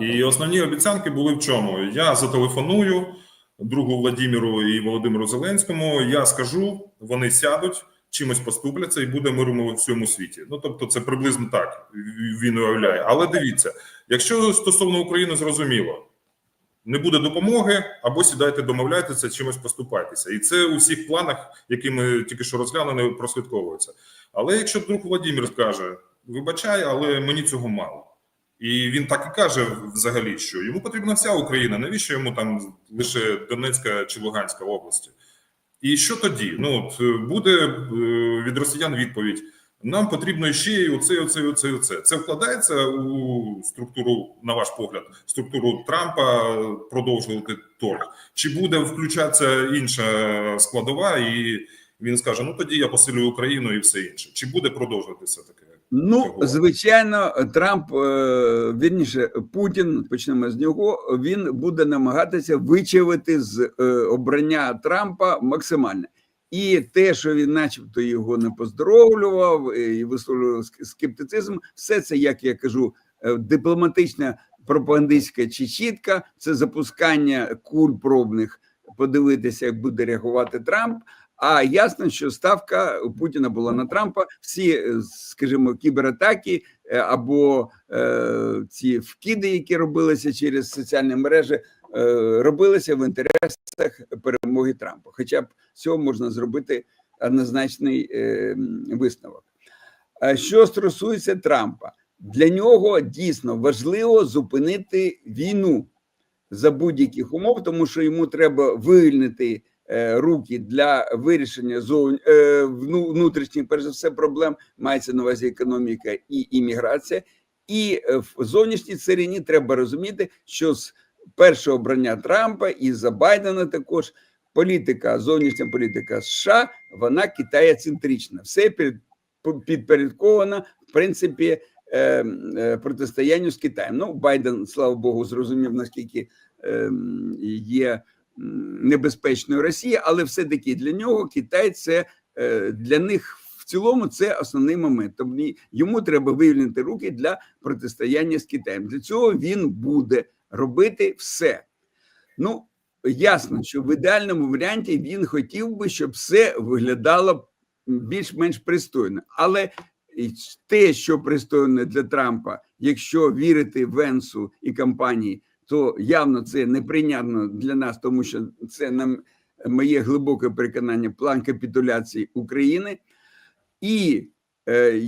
І основні обіцянки були в чому? Я зателефоную другу Владимиру і Володимиру Зеленському. Я скажу, вони сядуть, чимось поступляться, і буде мир у всьому світі. Ну тобто, це приблизно так він уявляє. Але дивіться, якщо стосовно України зрозуміло. Не буде допомоги, або сідайте, домовляйтеся, чимось поступайтеся. І це у всіх планах, які ми тільки що розглянули, прослідковується. Але якщо друг Владимир скаже: вибачай, але мені цього мало. І він так і каже взагалі, що йому потрібна вся Україна. Навіщо йому там лише Донецька чи Луганська області? І що тоді? Ну от е, буде е, від росіян відповідь: нам потрібно ще і оце, і оце, і оце, і оце. Це вкладається у структуру, на ваш погляд, структуру Трампа продовжувати торг. Чи буде включатися інша складова, і він скаже: ну тоді я посилюю Україну і все інше. Чи буде продовжуватися таке? Ну, звичайно, Трамп, е, вірніше, Путін, почнемо з нього. Він буде намагатися вичавити з е, обрання Трампа максимально. І те, що він, начебто, його не поздоровлював е, і висловлював ск- скептицизм, все це, як я кажу, дипломатична пропагандистська чечітка, це запускання куль пробних, подивитися, як буде реагувати Трамп. А ясно, що ставка Путіна була на Трампа. Всі, е, скажімо, кібератаки е, або е, ці вкиди, які робилися через соціальні мережі, е, робилися в інтересах перемоги Трампа. Хоча б з цього можна зробити однозначний е, висновок. Що стосується Трампа, для нього дійсно важливо зупинити війну за будь-яких умов, тому що йому треба вивільнити руки для вирішення зовні, е, внутрішніх, перш за все, проблем мається на увазі економіка і імміграція. І е, в зовнішній царині треба розуміти, що з першого обрання Трампа і за Байдена також політика, зовнішня політика США, вона китаєцентрична. Все під, підпорядковано, в принципі, е, е, протистоянню з Китаєм. Ну, Байден, слава Богу, зрозумів, наскільки е, є небезпечною Росія, але все-таки для нього Китай це е, для них в цілому це основний момент. Тобто йому треба вивільнити руки для протистояння з Китаєм. Для цього він буде робити все. Ну, ясно, що в ідеальному варіанті він хотів би, щоб все виглядало більш-менш пристойно. Але те, що пристойно для Трампа, якщо вірити Венсу і компанії, то явно це неприйнятно для нас, тому що це нам моє глибоке переконання план капітуляції України. І е,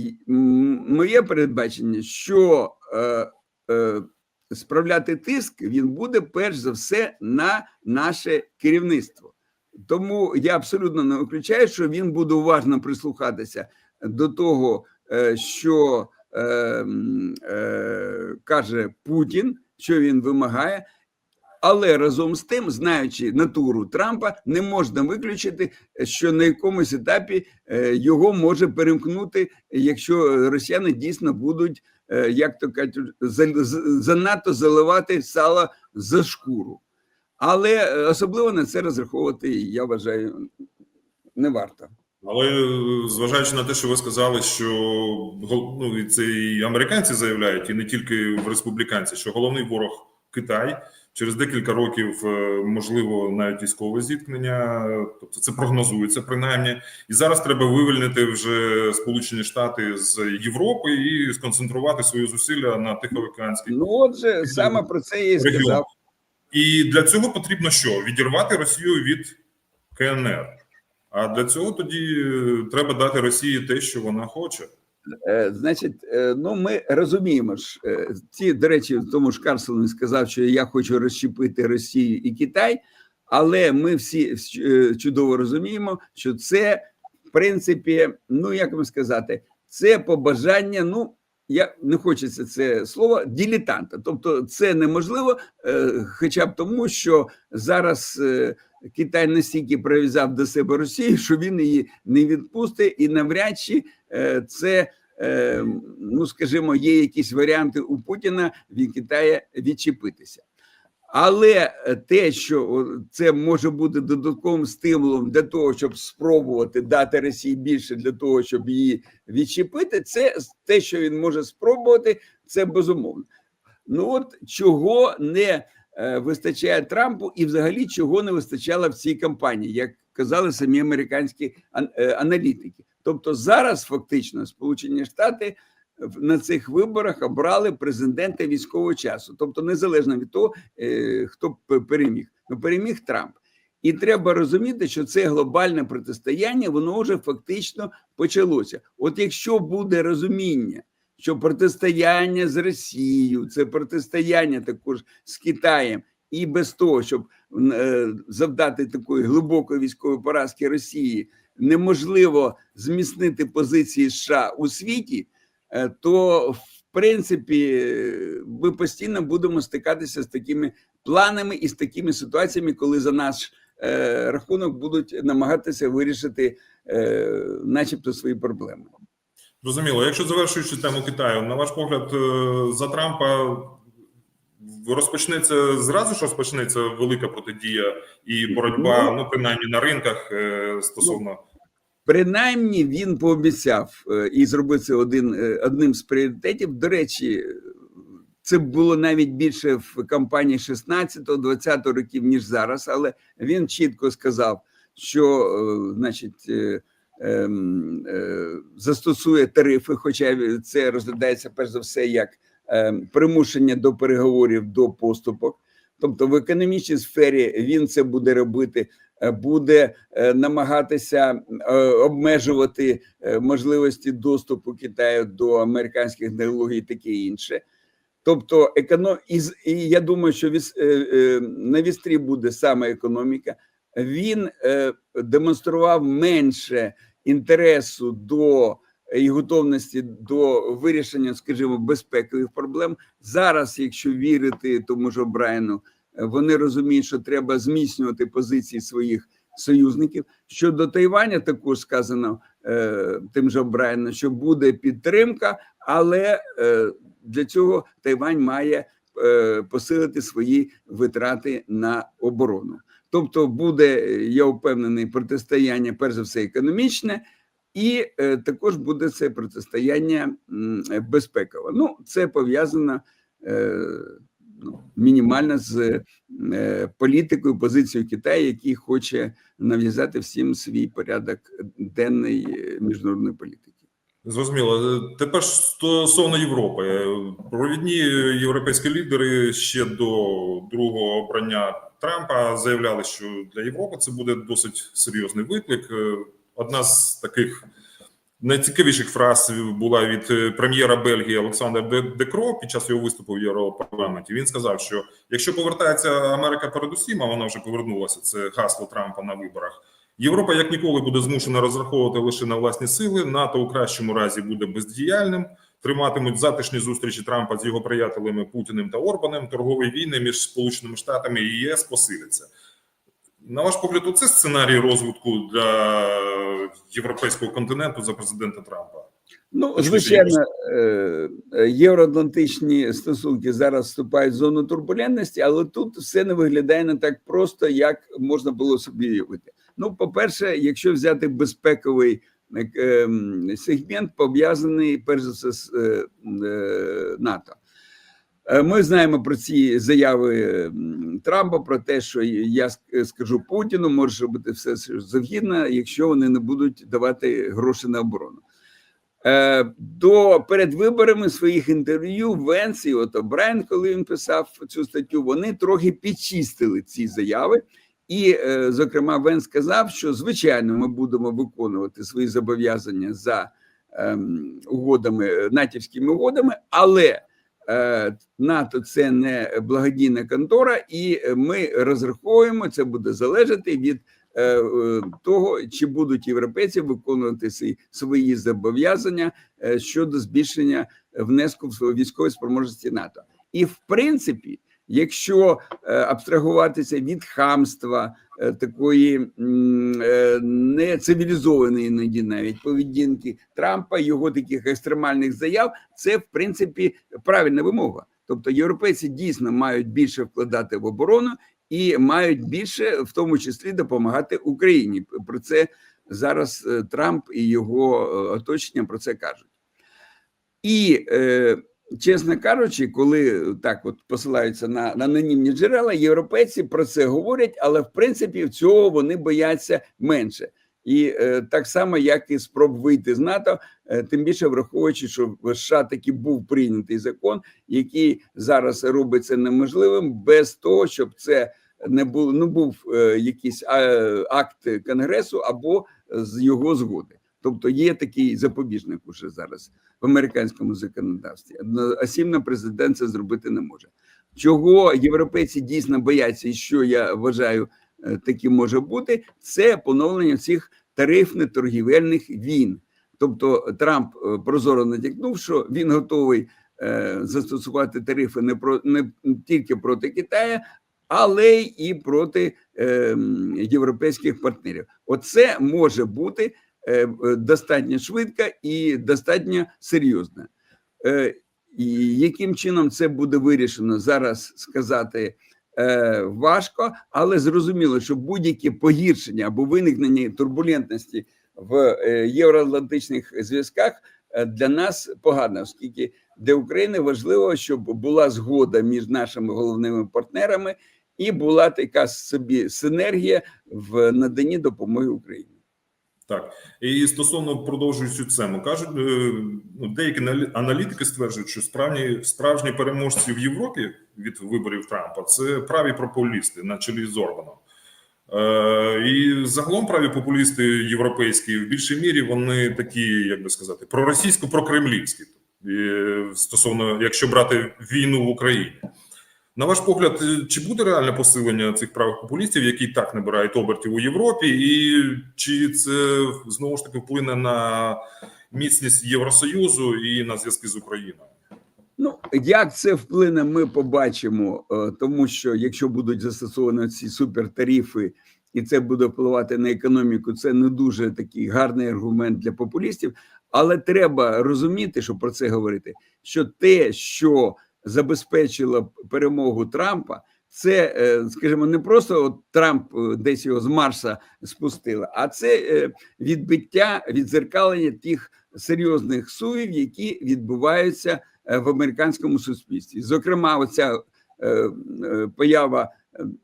моє передбачення, що е, е, справляти тиск він буде перш за все на наше керівництво. Тому я абсолютно не виключаю, що він буде уважно прислухатися до того, е, що е, е, каже Путін, що він вимагає. Але разом з тим, знаючи натуру Трампа, не можна виключити, що на якомусь етапі е, його може перемкнути, якщо росіяни дійсно будуть, е, як то кажуть, занадто заливати сало за шкуру. Але е, особливо на це розраховувати, я вважаю, не варто. Але е, зважаючи на те, що ви сказали, що ну, і це і американці заявляють, і не тільки в республіканці, що головний ворог Китай через декілька років е, можливо навіть військове зіткнення, тобто це прогнозується принаймні. І зараз треба вивільнити вже Сполучені Штати з Європи і сконцентрувати свої зусилля на Тихоокеанській Ну, отже, саме про це і сказав. І для цього потрібно що? Відірвати Росію від КНР. А для цього тоді е, треба дати Росії те, що вона хоче. Е, Значить, е, ну ми розуміємо ж ці, до речі, тому ж Карсон сказав, що я хочу розщепити Росію і Китай, але ми всі чудово розуміємо, що це в принципі, ну як вам сказати, це побажання. Ну я не хочеться це слово дилетанта. Тобто, це неможливо, хоча б тому, що зараз. Китай настільки прив'язав до себе Росію, що він її не відпустить, і навряд чи е, це, е, ну скажімо, є якісь варіанти у Путіна від Китаю відчепитися. Але е, те, що це може бути додатковим стимулом для того, щоб спробувати дати Росії більше для того, щоб її відчепити, це те, що він може спробувати, це безумовно. Ну от чого не вистачає Трампу, і взагалі чого не вистачало в цій кампанії, як казали самі американські е, аналітики. Тобто зараз фактично Сполучені Штати в- на цих виборах обрали президента військового часу, тобто незалежно від того, е, хто переміг. Ну переміг Трамп. І треба розуміти, що це глобальне протистояння, воно вже фактично почалося. От якщо буде розуміння, що протистояння з Росією, це протистояння також з Китаєм, і без того, щоб е, завдати такої глибокої військової поразки Росії, неможливо зміцнити позиції США у світі, е, то в принципі ми постійно будемо стикатися з такими планами і з такими ситуаціями, коли за наш е, рахунок будуть намагатися вирішити, начебто, свої проблеми. Зрозуміло. Якщо завершуючи тему Китаю, на ваш погляд, е, за Трампа розпочнеться зразу ж розпочнеться велика протидія і боротьба, Ну, ну принаймні на ринках е, стосовно. Принаймні він пообіцяв е, і зробив це один одним з пріоритетів. До речі, це було навіть більше в кампанії 16-20 років ніж зараз, але він чітко сказав, що значить. Ем, е, Застосує тарифи, хоча це розглядається перш за все як ем, примушення до переговорів до поступок. Тобто в економічній сфері він це буде робити, е, буде е, намагатися обмежувати можливості доступу Китаю до американських технологій таке інше. Тобто, економ... і, я думаю, що на вістрі буде саме економіка. Він демонстрував менше інтересу до і готовності до вирішення, скажімо, безпекових проблем. Зараз, якщо вірити тому ж Брайану, е, вони розуміють, що треба зміцнювати позиції своїх союзників. Щодо Тайваня, також сказано е, тим же Брайаном, що буде підтримка, але е, для цього Тайвань має е, посилити свої витрати на оборону. Тобто буде, е, я впевнений, протистояння, перш за все, економічне, і е, також буде це протистояння е, безпекове. Ну, це пов'язано ну, мінімально з політикою, позицією Китаю, який хоче нав'язати всім свій порядок денний е, міжнародної політики. Зрозуміло. Е, Тепер стосовно Європи. Е, Провідні європейські лідери ще до другого обрання Трампа заявляли, що для Європи це буде досить серйозний виклик. Е, Одна з таких найцікавіших фраз була від прем'єра Бельгії Олександра Де- Декро під час його виступу в Європарламенті. Він сказав, що якщо повертається Америка передусім, а вона вже повернулася. Це гасло Трампа на виборах. Європа як ніколи буде змушена розраховувати лише на власні сили. НАТО у кращому разі буде бездіяльним. Триматимуть затишні зустрічі Трампа з його приятелями Путіним та Орбаним. Торгові війни між Сполученими Штатами і ЄС посиляться. На ваш погляд, це сценарій розвитку для європейського континенту за президента Трампа. Ну, звичайно, е, е, євроатлантичні стосунки зараз вступають в зону турбулентності, але тут все не виглядає не так просто, як можна було собі уявити. Ну, по-перше, якщо взяти безпековий е, ем, сегмент, пов'язаний перш за все з е, е, НАТО. Ми знаємо про ці заяви Трампа про те, що я скажу Путіну, може робити все завгідно, якщо вони не будуть давати гроші на оборону. До перед виборами своїх інтерв'ю Венс і от Брайан, коли він писав цю статтю, вони трохи підчистили ці заяви. І, е, зокрема, Венс сказав, що звичайно ми будемо виконувати свої зобов'язання за ем, угодами, е, натівськими угодами, але е, НАТО це не благодійна контора, і ми розраховуємо, це буде залежати від того, чи будуть європейці виконувати свої, зобов'язання щодо збільшення внеску в свою військові спроможності НАТО. І в принципі, якщо е, абстрагуватися від хамства, е, такої е, нецивілізованої іноді навіть поведінки Трампа, його таких екстремальних заяв, це в принципі правильна вимога. Тобто європейці дійсно мають більше вкладати в оборону і мають більше, в тому числі, допомагати Україні. Про це зараз Трамп і його оточення про це кажуть. І е, чесно кажучи, коли так от посилаються на, на анонімні джерела, європейці про це говорять, але в принципі цього вони бояться менше. І е, так само, як і спроб вийти з НАТО, е, тим більше враховуючи, що в США таки був прийнятий закон, який зараз робить це неможливим, без того, щоб це не був ну був е, якийсь е, акт конгресу або з його згоди. Тобто є такий запобіжник уже зараз в американському законодавстві. Одноосібно президент це зробити не може. Чого європейці дійсно бояться, і що я вважаю е, таким може бути, це поновлення цих тарифно-торгівельних війн. Тобто Трамп е, прозоро натякнув, що він готовий е, застосувати тарифи не про не тільки проти Китаю, але і проти е, європейських партнерів. Оце може бути достатньо швидко і достатньо серйозно. Е, і яким чином це буде вирішено зараз сказати е, важко, але зрозуміло, що будь-які погіршення або виникнення турбулентності в е, євроатлантичних зв'язках е, для нас погано, оскільки для України важливо, щоб була згода між нашими головними партнерами і була така собі синергія в наданні допомоги Україні. Так і стосовно продовжуючи цему, кажуть е, ну, деякі аналітики стверджують, що справжні справжні переможці в Європі від виборів Трампа це праві популісти на чолі з Орбаном. Е, і загалом праві популісти європейські в більшій мірі вони такі, як би сказати, проросійсько прокремлівські е, стосовно, якщо брати війну в Україні. На ваш погляд, е, чи буде реальне посилення цих правих популістів, які так набирають обертів у Європі, і чи це знову ж таки вплине на міцність Євросоюзу і на зв'язки з Україною? Ну, як це вплине, ми побачимо, е, тому що якщо будуть застосовані ці супертарифи, і це буде впливати на економіку, це не дуже такий гарний аргумент для популістів. Але треба розуміти, що про це говорити, що те, що забезпечило перемогу Трампа, це, е, скажімо, не просто от Трамп е, десь його з Марса спустили, а це е, відбиття, відзеркалення тих серйозних суїв, які відбуваються в американському суспільстві. Зокрема, оця поява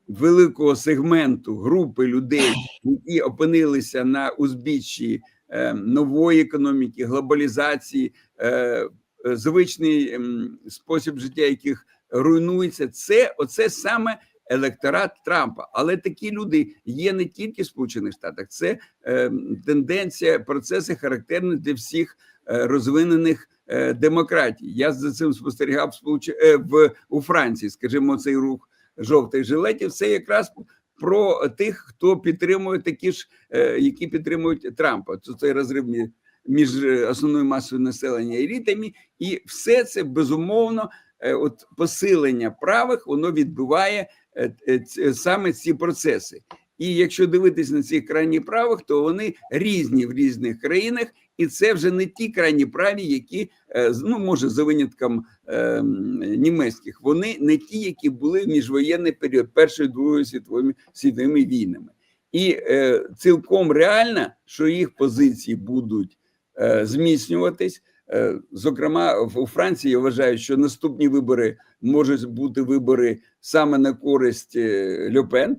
великого сегменту групи людей, які опинилися на узбіччі нової економіки, глобалізації, звичний ем, спосіб життя, яких руйнується, це оце саме електорат Трампа. Але такі люди є не тільки в Сполучених Штатах, це е, тенденція, процеси характерні для всіх е, розвинених е, демократій. Я за цим спостерігав в е, у Франції, скажімо, цей рух жовтих жилетів. Це якраз про тих, хто підтримує такі ж, е, які підтримують Трампа. Це цей розрив мі- між е, основною масою населення елітами, і все це безумовно, е, от посилення правих, воно відбиває е, саме ці процеси. І якщо дивитись на цих крайні правих, то вони різні в різних країнах, і це вже не ті крайні праві, які ну може за винятком е, німецьких, вони не ті, які були в міжвоєнний період Першої Другої світовими світовими війнами, і е, цілком реально, що їх позиції будуть зміцнюватись. Е, Зокрема, у Франції я вважаю, що наступні вибори можуть бути вибори саме на користь е, Льопен.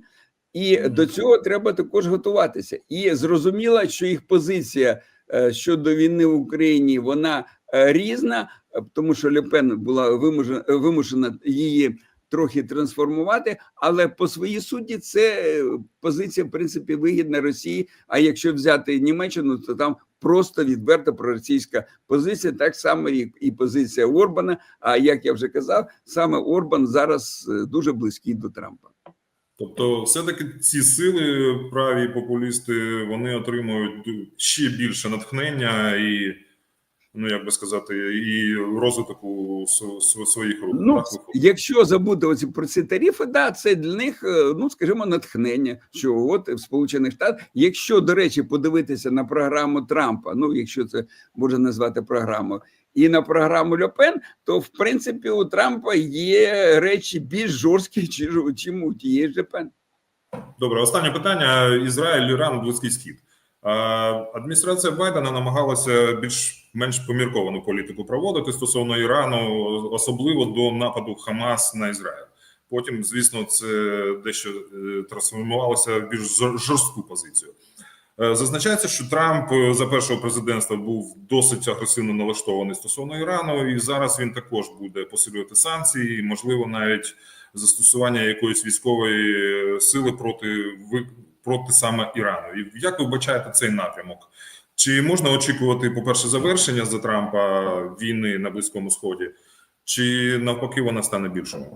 І до цього треба також готуватися. І зрозуміло, що їх позиція е, щодо війни в Україні вона е, різна, е, тому що Лепен була вимушена, вимушена її трохи трансформувати, але по своїй суті це е, позиція в принципі вигідна Росії. А якщо взяти Німеччину, то там просто відверто проросійська позиція, так само і, і позиція Орбана. А як я вже казав, саме Орбан зараз е, дуже близький до Трампа. Тобто, все-таки ці сили, праві популісти, вони отримують ще більше натхнення і, ну як би сказати, і розвиток у св- св- своїх рук. Ну, так якщо забути про ці тарифи, да, це для них, е, ну скажімо, натхнення. Що от в Сполучених Штатах, якщо до речі, подивитися на програму Трампа, ну якщо це можна назвати програмою, і на програму Льопен, то в принципі у Трампа є речі більш жорсткі, чим у тієї ж Льопен. Добре, останнє питання: Ізраїль, Іран, Близький Схід. Адміністрація Байдена намагалася більш-менш помірковану політику проводити стосовно Ірану, особливо до нападу Хамас на Ізраїль. Потім, звісно, це дещо е, трансформувалося в більш жорстку позицію. Е, Зазначається, що Трамп е, за першого президентства був досить агресивно налаштований стосовно Ірану, і зараз він також буде посилювати санкції, можливо, навіть застосування якоїсь військової сили проти проти саме Ірану. І як ви бачаєте цей напрямок? Чи можна очікувати, по-перше, завершення за Трампа війни на Близькому Сході, чи навпаки вона стане більшою?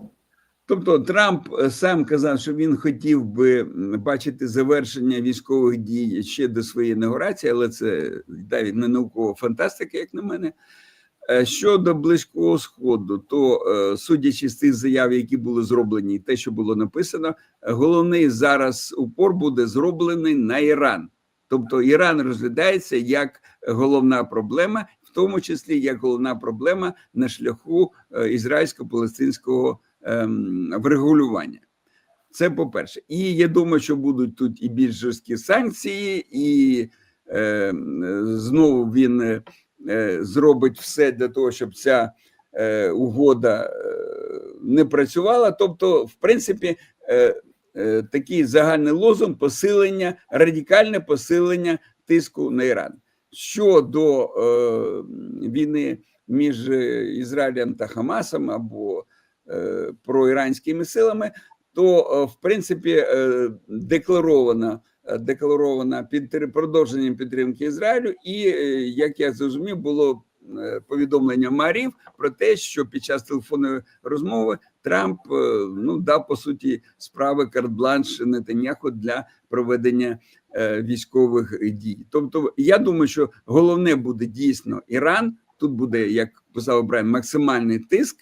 Тобто Трамп е, сам казав, що він хотів би бачити завершення військових дій ще до своєї інаугурації, але це навіть не наукова фантастика, як на мене. Е, Щодо близького сходу, то е, судячи з тих заяв, які були зроблені, і те, що було написано, е, головний зараз упор буде зроблений на Іран. Тобто Іран розглядається як головна проблема, в тому числі як головна проблема на шляху ізраїльсько-палестинського ем, врегулювання. Це по-перше. І я думаю, що будуть тут і більш жорсткі санкції, і е, знову він зробить все для того, щоб ця е, угода е, не працювала. Тобто, в принципі, е, е, такий загальний лозунг посилення, радикальне посилення тиску на Іран. Щодо е, війни між е, Ізраїлем та Хамасом або е, проіранськими силами, то е, в принципі е, декларована е, декларована підтри- продовженням підтримки Ізраїлю, і е, як я зрозумів, було е, повідомлення Марів про те, що під час телефонної розмови Трамп ну дав по суті справи карт-бланш Нетаньяху для проведення військових дій. Тобто, я думаю, що головне буде дійсно Іран. Тут буде, як писав Брайан, максимальний тиск.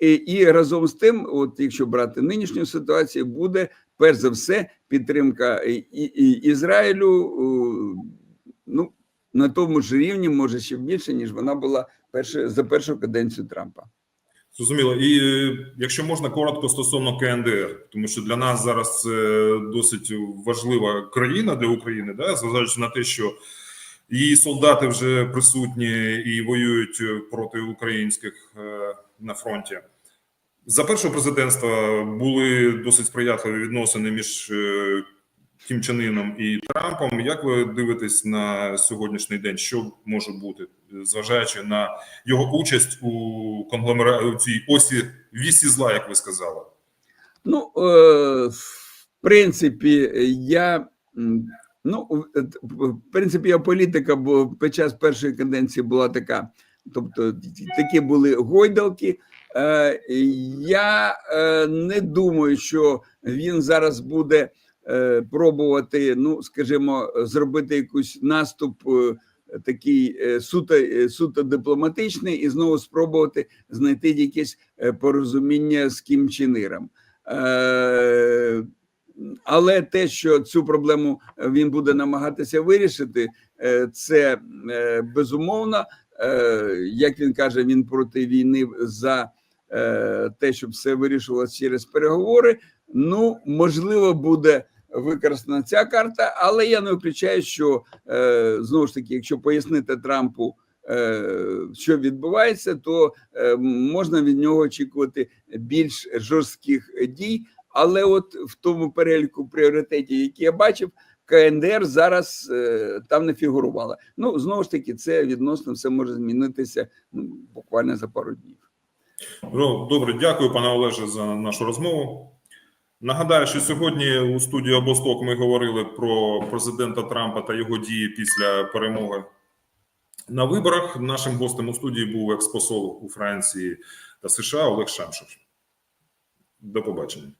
І, і разом з тим, от якщо брати нинішню ситуацію, буде перш за все підтримка Ізраїлю ну, на тому ж рівні, може ще більше, ніж вона була перше, за першу каденцію Трампа. Зрозуміло. І е, якщо можна коротко стосовно КНДР, тому що для нас зараз це досить важлива країна для України, да, зважаючи на те, що її солдати вже присутні і воюють проти українських е, на фронті. За першого президентства були досить сприятливі відносини між е, Кім Чен Іном і Трампом. Як ви дивитесь на сьогоднішній день? Що може бути, зважаючи на його участь у конгломера у цій осі вісі зла, як ви сказали? Ну, е, в принципі, я ну, в- е, принципі, я політика, бо під час першої каденції була така. Тобто, такі були гойдалки. Е, Я е, не думаю, що він зараз буде е, пробувати, ну скажімо, зробити якийсь наступ. Такий суто, суто дипломатичний, і знову спробувати знайти якесь порозуміння з Кім. Е, але те, що цю проблему він буде намагатися вирішити, це безумовно. Як він каже, він проти війни за те, щоб все вирішувалося через переговори. Ну, можливо, буде використана ця карта, але я не виключаю, що е, знову ж таки, якщо пояснити Трампу, е, що відбувається, то е, можна від нього очікувати більш жорстких дій. Але от в тому переліку пріоритетів, які я бачив, КНДР зараз е, там не фігурувала. Ну знову ж таки, це відносно все може змінитися ну, буквально за пару днів. Ну, Добре, дякую, пане Олеже, за нашу розмову. Нагадаю, що сьогодні у студії Обосток ми говорили про президента Трампа та його дії після перемоги на виборах. Нашим гостем у студії був експосол у Франції та США Олег Шамшев. До побачення.